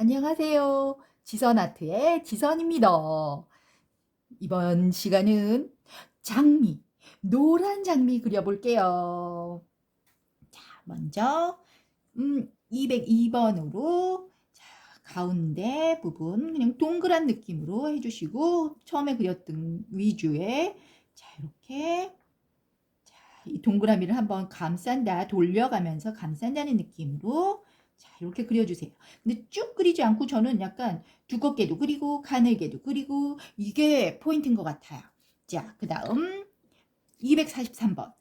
안녕하세요. 지선아트의 지선입니다. 이번 시간은 장미, 노란 장미 그려볼게요. 자, 먼저, 음, 202번으로, 자, 가운데 부분, 그냥 동그란 느낌으로 해주시고, 처음에 그렸던 위주에, 자, 이렇게, 자, 이 동그라미를 한번 감싼다, 돌려가면서 감싼다는 느낌으로, 자, 이렇게 그려주세요. 근데 쭉 그리지 않고 저는 약간 두껍게도 그리고 가늘게도 그리고 이게 포인트인 것 같아요. 자, 그 다음 243번.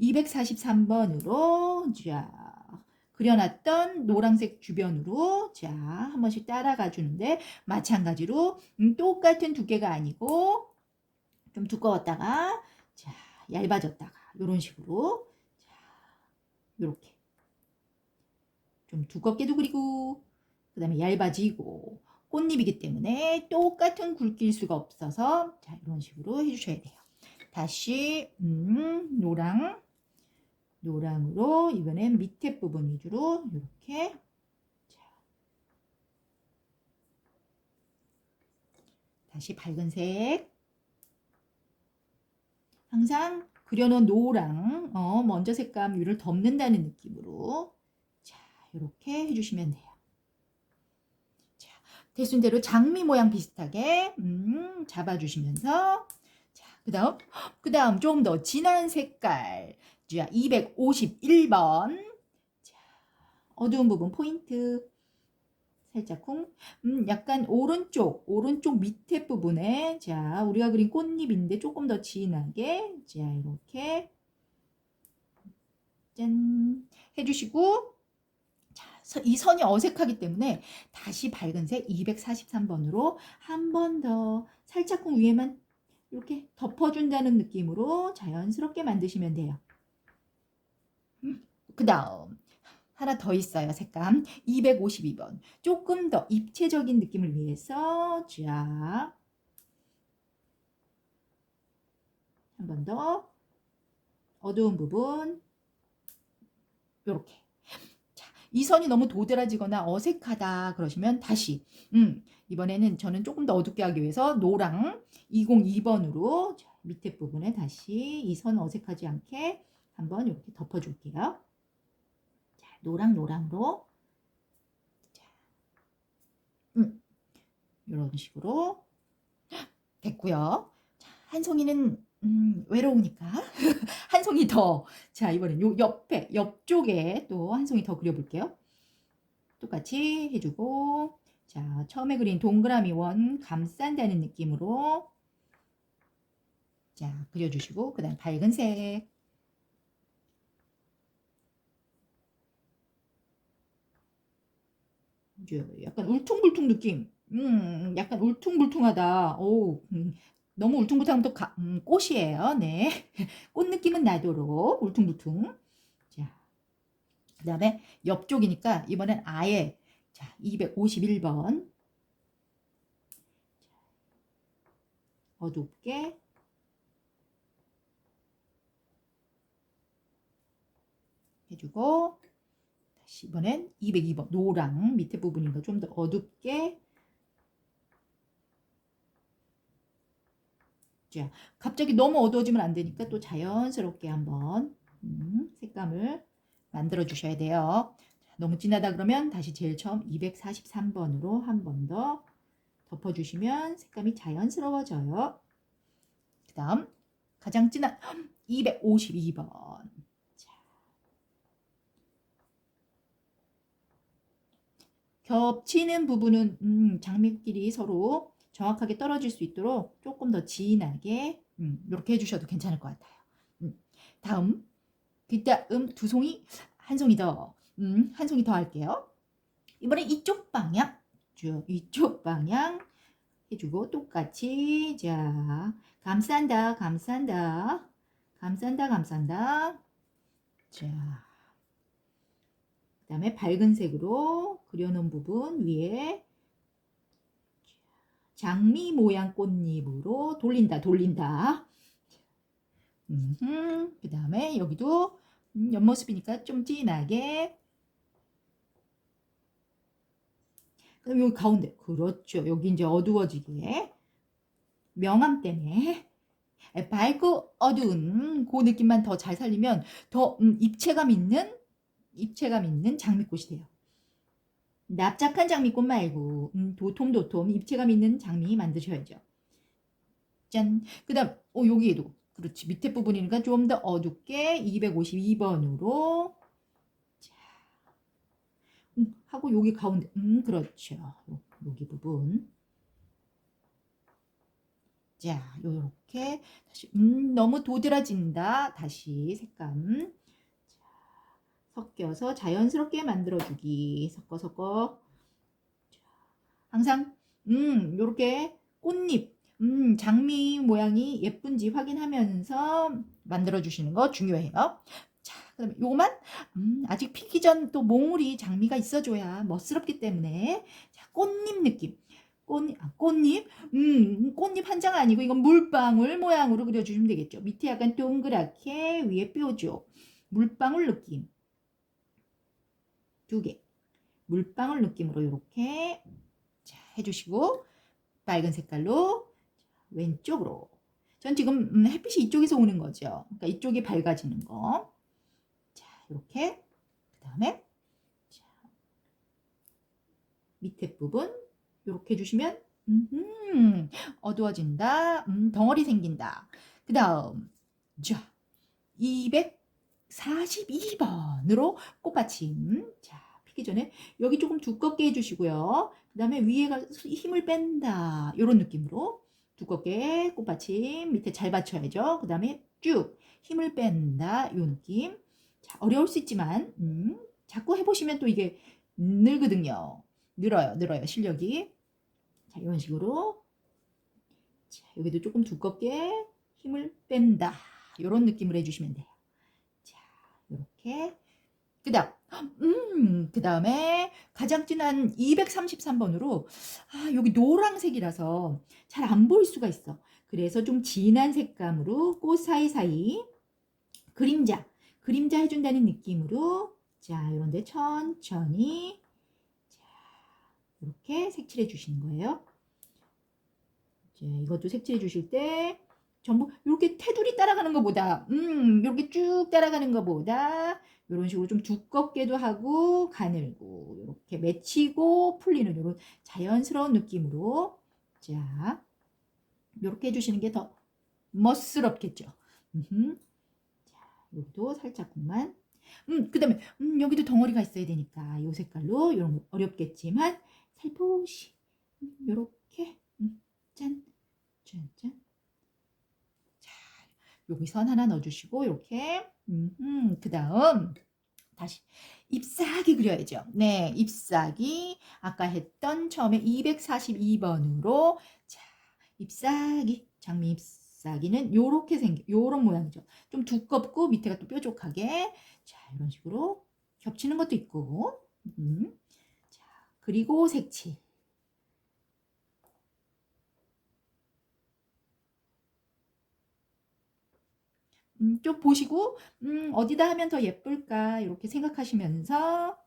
243번으로 자, 그려놨던 노란색 주변으로 자, 한 번씩 따라가 주는데 마찬가지로 음, 똑같은 두께가 아니고 좀 두꺼웠다가 자, 얇아졌다가 이런 식으로 자, 이렇게 좀 두껍게도 그리고 그 다음에 얇아지고 꽃잎이기 때문에 똑같은 굵기일 수가 없어서 자 이런 식으로 해주셔야 돼요. 다시 음, 노랑 노랑으로 이번엔 밑에 부분 위주로 이렇게 자. 다시 밝은 색 항상 그려놓은 노랑 어, 먼저 색감 위를 덮는다는 느낌으로 자 이렇게 해주시면 돼요. 자 대순대로 장미 모양 비슷하게 음, 잡아주시면서. 자 그 다음 그 다음 좀 더 진한 색깔. 자 251번. 자 어두운 부분 포인트. 살짝 쿵. 음, 약간 오른쪽 오른쪽 밑에 부분에 자 우리가 그린 꽃잎인데 조금 더 진하게. 자 이렇게. 짠. 해주시고 이 선이 어색하기 때문에 다시 밝은 색 243번으로 한 번 더 살짝쿵 위에만 이렇게 덮어준다는 느낌으로 자연스럽게 만드시면 돼요. 그 다음 하나 더 있어요. 색감 252번 조금 더 입체적인 느낌을 위해서 자한번 더 어두운 부분 이렇게 자, 이 선이 너무 도드라지거나 어색하다 그러시면 다시 음, 이번에는 저는 조금 더 어둡게 하기 위해서 노랑 202번으로 밑에 부분에 다시 이 선 어색하지 않게 한번 이렇게 덮어줄게요. 자, 노랑 노랑으로 자, 음, 이런 식으로 됐고요. 자, 한 송이는 음, 외로우니까. 한 송이 더. 자, 이번엔 요 옆에 옆쪽에 또 한 송이 더 그려 볼게요. 똑같이 해 주고. 자, 처음에 그린 동그라미 원 감싼다는 느낌으로. 자, 그려 주시고 그 다음 밝은 색. 약간 울퉁불퉁 느낌. 음, 약간 울퉁불퉁하다. 오, 음, 너무 울퉁불퉁하면 또 가- 음, 꽃이에요. 네, 꽃 느낌은 나도록 울퉁불퉁. 자, 그 다음에 옆쪽이니까 이번엔 아예 자, 251번. 어둡게. 해주고 다시 이번엔 202번. 노랑 밑에 부분인가 좀더 어둡게 자 갑자기 너무 어두워지면 안 되니까 또 자연스럽게 한번 음, 색감을 만들어 주셔야 돼요. 자, 너무 진하다 그러면 다시 제일 처음 243번으로 한 번 더 덮어주시면 색감이 자연스러워져요. 그 다음 가장 진한 252번 겹치는 부분은 음, 장미끼리 서로 정확하게 떨어질 수 있도록 조금 더 진하게 음, 이렇게 해주셔도 괜찮을 것 같아요. 음, 다음 그다음 두 송이 한 송이 더, 음, 한 송이 더 할게요. 이번에 이쪽 방향, 쭉 이쪽 방향 해주고 똑같이 자 감싼다, 감싼다, 감싼다, 감싼다. 자. 그 다음에 밝은 색으로 그려놓은 부분 위에 장미 모양 꽃잎으로 돌린다, 돌린다. 그 다음에 여기도 음, 옆모습이니까 좀 진하게 그다음 여기 가운데 그렇죠. 여기 이제 어두워지게 명암 때문에 밝고 어두운 그 느낌만 더 잘 살리면 더 음, 입체감 있는 입체감 있는 장미꽃이 돼요. 납작한 장미꽃 말고 음, 도톰도톰 입체감 있는 장미 만드셔야죠. 짠. 그 다음 어 여기에도 그렇지 밑에 부분이니까 좀 더 어둡게 252번으로 자 음, 하고 여기 가운데 음 그렇죠. 요- 여기 부분 자 요렇게 다시 음 너무 도드라진다 다시 색감 자, 섞여서 자연스럽게 만들어주기. 섞어 섞어. 자, 항상 음 요렇게 꽃잎 음 장미 모양이 예쁜지 확인하면서 만들어 주시는 거 중요해요. 자 그다음에 요만 음 아직 피기 전 또 몽울이 장미가 있어줘야 멋스럽기 때문에. 자 꽃잎 느낌. 꽃, 아, 꽃잎? 음, 꽃잎 한 장 아니고 이건 물방울 모양으로 그려주시면 되겠죠. 밑에 약간 동그랗게 위에 뾰족. 물방울 느낌 두 개. 물방울 느낌으로 이렇게 자, 해주시고 빨간 색깔로 자, 왼쪽으로. 전 지금 음, 햇빛이 이쪽에서 오는 거죠. 그러니까 이쪽이 밝아지는 거. 자, 이렇게 그 다음에 자, 밑에 부분 이렇게 해주시면 음, 어두워진다. 음, 덩어리 생긴다. 그 다음, 자, 242번으로 꽃받침. 자, 피기 전에 여기 조금 두껍게 해주시고요. 그 다음에 위에 가 힘을 뺀다. 이런 느낌으로 두껍게 꽃받침 밑에 잘 받쳐야죠. 그 다음에 쭉 힘을 뺀다. 이 느낌. 자, 어려울 수 있지만, 음, 자꾸 해보시면 또 이게 늘거든요. 늘어요, 늘어요, 실력이. 자, 이런 식으로. 자, 여기도 조금 두껍게 힘을 뺀다. 이런 느낌으로 해주시면 돼요. 자, 이렇게. 그 다음, 음, 그 다음에 가장 진한 233번으로, 아, 여기 노란색이라서 잘 안 보일 수가 있어. 그래서 좀 진한 색감으로 꽃 사이사이 그림자, 그림자 해준다는 느낌으로, 자, 이런데 천천히, 자, 이렇게 색칠해 주시는 거예요. 자, 이것도 색칠해 주실 때 전부 이렇게 테두리 따라가는 것보다 음, 이렇게 쭉 따라가는 것보다 이런 식으로 좀 두껍게도 하고 가늘고 이렇게 맺히고 풀리는 이런 자연스러운 느낌으로 자, 이렇게 해주시는 게 더 멋스럽겠죠. 자, 여기도 살짝만. 음, 그 다음에, 음, 여기도 덩어리가 있어야 되니까, 이 색깔로, 이런 거 어렵겠지만, 살포시, 음, 요렇게, 음, 짠, 짠, 짠. 자, 여기 선 하나 넣어주시고, 이렇게, 음, 그 다음, 다시, 잎사귀 그려야죠. 네, 잎사귀. 아까 했던 처음에 242번으로, 자, 잎사귀, 장미 잎사귀는 요렇게 생겨, 요런 모양이죠. 좀 두껍고 밑에가 또 뾰족하게. 자, 이런 식으로 겹치는 것도 있고. 음. 자, 그리고 색칠. 음, 좀 보시고, 음, 어디다 하면 더 예쁠까, 이렇게 생각하시면서,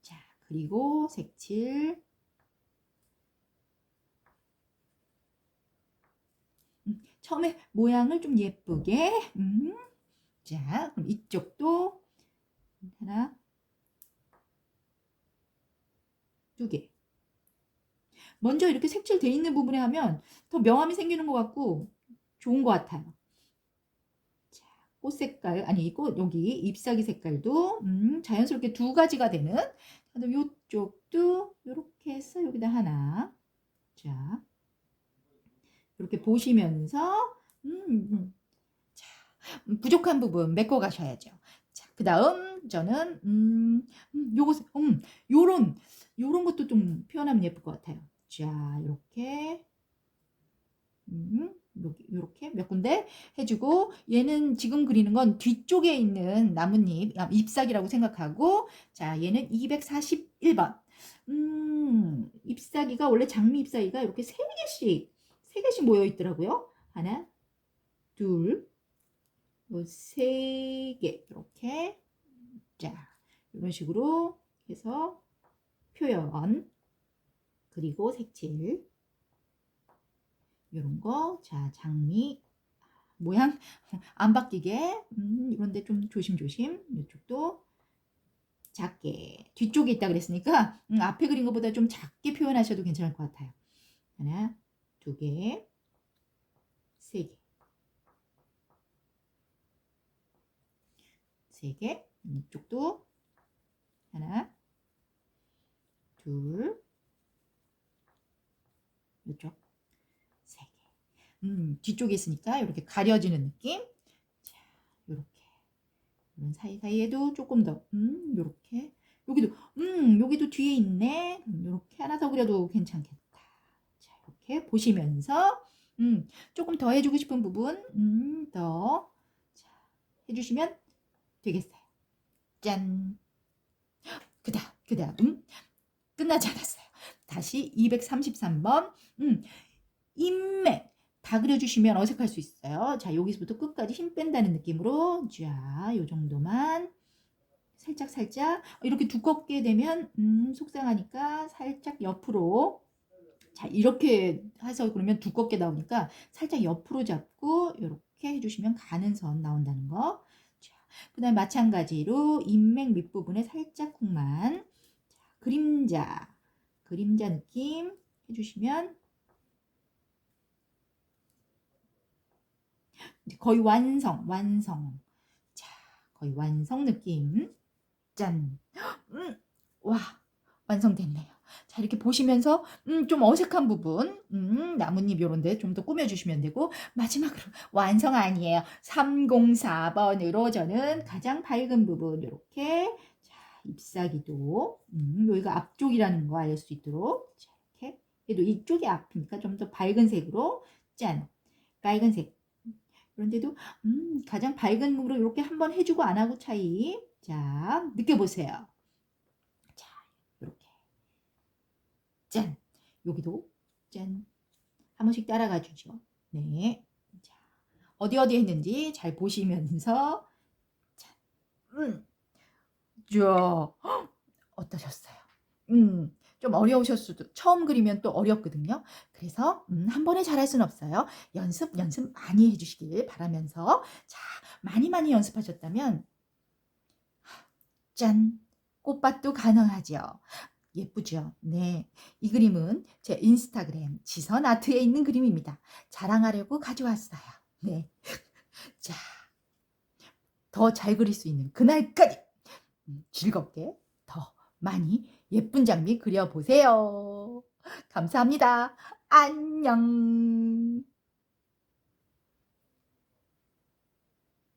자, 그리고 색칠. 음, 처음에 모양을 좀 예쁘게, 음, 자, 그럼 이쪽도 하나, 두 개. 먼저 이렇게 색칠돼 있는 부분에 하면 더 명암이 생기는 것 같고 좋은 것 같아요. 자, 꽃 색깔, 아니, 꽃, 여기 잎사귀 색깔도 음, 자연스럽게 두 가지가 되는. 그다음 이쪽도 이렇게 해서 여기다 하나. 자, 이렇게 보시면서 음, 음. 자, 음, 부족한 부분 메꿔 가셔야죠. 자, 그 다음 저는 음, 음, 요거 음, 요런 요런 것도 좀 표현하면 예쁠 것 같아요. 자, 이렇게 음, 이렇게 몇 군데 해주고 얘는 지금 그리는 건 뒤쪽에 있는 나뭇잎 아, 잎사귀라고 생각하고 자 얘는 241번. 음 잎사귀가 원래 장미 잎사귀가 이렇게 세 개씩 세 개씩 모여 있더라고요. 하나 둘세개. 이렇게. 자 이런 식으로 해서 표현. 그리고 색칠. 요런 거. 자, 장미. 모양 안 바뀌게. 음, 이런데 좀 조심조심. 이쪽도 작게. 뒤쪽에 있다 그랬으니까 음, 앞에 그린 것보다 좀 작게 표현하셔도 괜찮을 것 같아요. 하나, 두 개, 세 개. 세 개. 이쪽도 하나, 둘, 이쪽. 음, 뒤쪽에 있으니까 이렇게 가려지는 느낌. 자, 이렇게 이런 사이사이에도 조금 더, 음, 이렇게 여기도, 음, 여기도 뒤에 있네. 이렇게 하나 더 그려도 괜찮겠다. 자, 이렇게 보시면서, 음, 조금 더 해주고 싶은 부분, 음, 더, 자, 해주시면 되겠어요. 짠. 그다음, 그다음, 음, 끝나지 않았어요. 다시 233번, 음, 인맥. 다 그려주시면 어색할 수 있어요. 자, 여기서부터 끝까지 힘 뺀다는 느낌으로, 자, 요 정도만. 살짝, 살짝. 이렇게 두껍게 되면, 음, 속상하니까 살짝 옆으로. 자, 이렇게 해서 그러면 두껍게 나오니까 살짝 옆으로 잡고, 이렇게 해주시면 가는 선 나온다는 거. 자, 그 다음 마찬가지로 인맥 밑부분에 살짝 콩만. 자, 그림자. 그림자 느낌 해주시면 이제 거의 완성, 완성. 자, 거의 완성 느낌. 짠. 음, 와, 완성됐네요. 자, 이렇게 보시면서, 음, 좀 어색한 부분, 음, 나뭇잎 요런데 좀 더 꾸며주시면 되고, 마지막으로 완성 아니에요. 304번으로 저는 가장 밝은 부분, 요렇게, 자, ip사기도, 음, 여기가 앞쪽이라는 거 알 수 있도록, 자, 이렇게. 그래도 이쪽이 앞이니까 좀 더 밝은 색으로, 짠. 빨간색. 그런데도 음, 가장 밝은 물로 이렇게 한번 해주고 안 하고 차이. 자, 느껴보세요. 자, 이렇게. 짠. 여기도 짠. 한 번씩 따라가 주죠. 네. 자, 어디 어디 했는지 잘 보시면서 짠. 음. 자, 헉, 어떠셨어요? 음. 좀 어려우셨을 수도 처음 그리면 또 어렵거든요. 그래서 음, 한 번에 잘할 수는 없어요. 연습 연습 많이 해주시길 바라면서 자 많이 많이 연습하셨다면 짠 꽃밭도 가능하죠. 예쁘죠? 네. 이 그림은 제 인스타그램 지선 아트에 있는 그림입니다. 자랑하려고 가져왔어요. 네. 자, 더 잘 그릴 수 있는 그날까지 음, 즐겁게 더 많이 예쁜 장미 그려보세요. 감사합니다. 안녕.